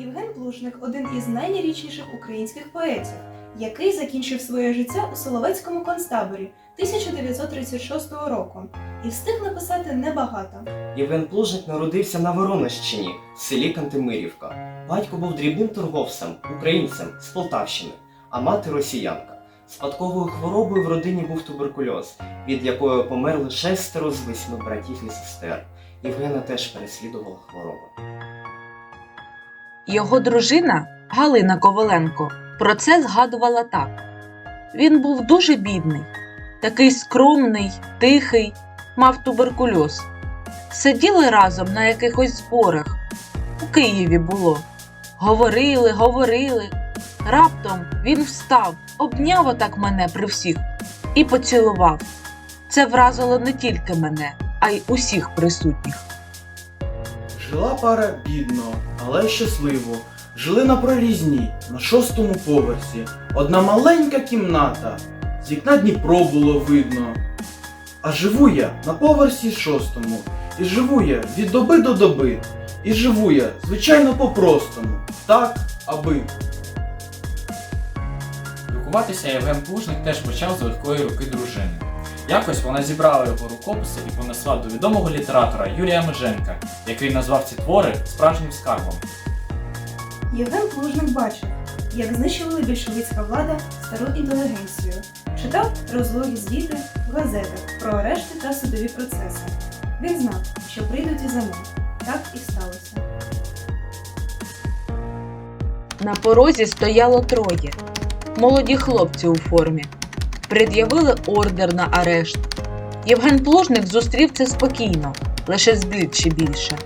Євген Плужник один із найлірічніших українських поетів, який закінчив своє життя у Соловецькому концтаборі 1936 року і встиг написати небагато. Євген Плужник народився на Воронежчині, в селі Кантемирівка. Батько був дрібним торговцем, українцем з Полтавщини, а мати росіянка. Спадковою хворобою в родині був туберкульоз, від якої померли шестеро з восьми братів і сестер. Євгена теж переслідувала хвороба. Його дружина Галина Коваленко про це згадувала так: він був дуже бідний, такий скромний, тихий, мав туберкульоз. Сиділи разом на якихось зборах. У Києві було. Говорили, говорили. Раптом він встав, обняв отак мене при всіх і поцілував. Це вразило не тільки мене, а й усіх присутніх. Жила пара бідно, але щасливо. Жили на прорізні, на шостому поверсі. Одна маленька кімната. З вікна Дніпро було видно. А живу я на поверсі шостому. І живу я від доби до доби. І живу я, звичайно, по-простому. Так, аби. Друкуватися Євген Плужник теж почав з легкої руки дружини. Якось вона зібрала його рукописи і понесла до відомого літератора Юрія Меженка, який назвав ці твори справжнім скарбом. Євген Плужник бачив, як знищували більшовицька влада стару інтелігенцію, читав розлогі звіти в газетах про арешти та судові процеси. Він знав, що прийдуть і зими. Так і сталося. На порозі стояло троє. Молоді хлопці у формі. Пред'явили ордер на арешт. Євген Плужник зустрів це спокійно, лише зблідши більше.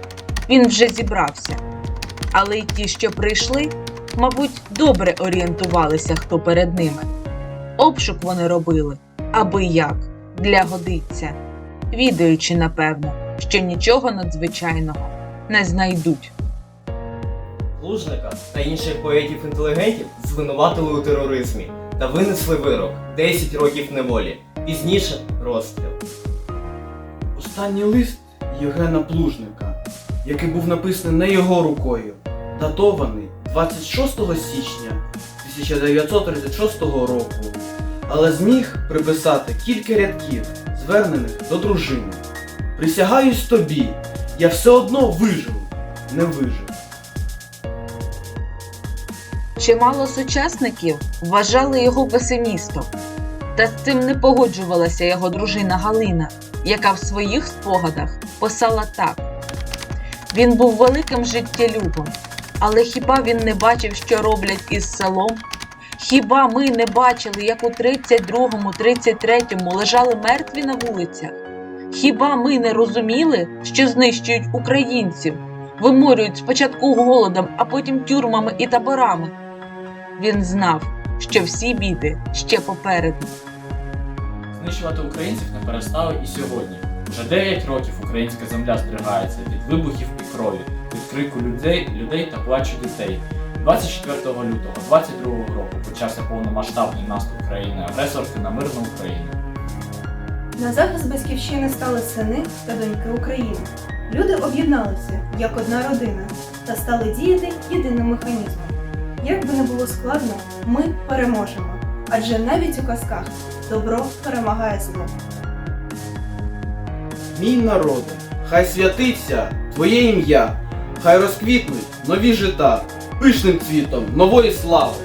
Він вже зібрався. Але й ті, що прийшли, мабуть, добре орієнтувалися, хто перед ними. Обшук вони робили, аби як, для годиться, відаючи, напевно, що нічого надзвичайного не знайдуть. Плужника та інших поетів-інтелігентів звинуватили у тероризмі та винесли вирок 10 років неволі. Пізніше розстріл. Останній лист Євгена Плужника, який був написаний не його рукою, датований 26 січня 1936 року, але зміг приписати кілька рядків, звернених до дружини. Присягаюсь тобі, я все одно виживу, не вижив. Чимало сучасників вважали його песимістом, та з цим не погоджувалася його дружина Галина, яка в своїх спогадах писала так: він був великим життєлюбом, але хіба він не бачив, що роблять із селом? Хіба ми не бачили, як у 32-му, 33-му лежали мертві на вулицях? Хіба ми не розуміли, що знищують українців, виморюють спочатку голодом, а потім тюрмами і таборами? Він знав, що всі біди ще попереду. Знищувати українців не перестали і сьогодні. Вже 9 років українська земля здригається від вибухів і крові, від крику людей, людей та плачу дітей. 24 лютого 22 року почався повномасштабний наступ країни агресорки на мирну Україну. На захист батьківщини стали сини та доньки України. Люди об'єдналися як одна родина та стали діяти єдиним механізмом. Як би не було складно, ми переможемо. Адже навіть у казках добро перемагає зло. Мій народе, хай святиться Твоє ім'я, хай розквітнуть нові жита, пишним цвітом нової слави.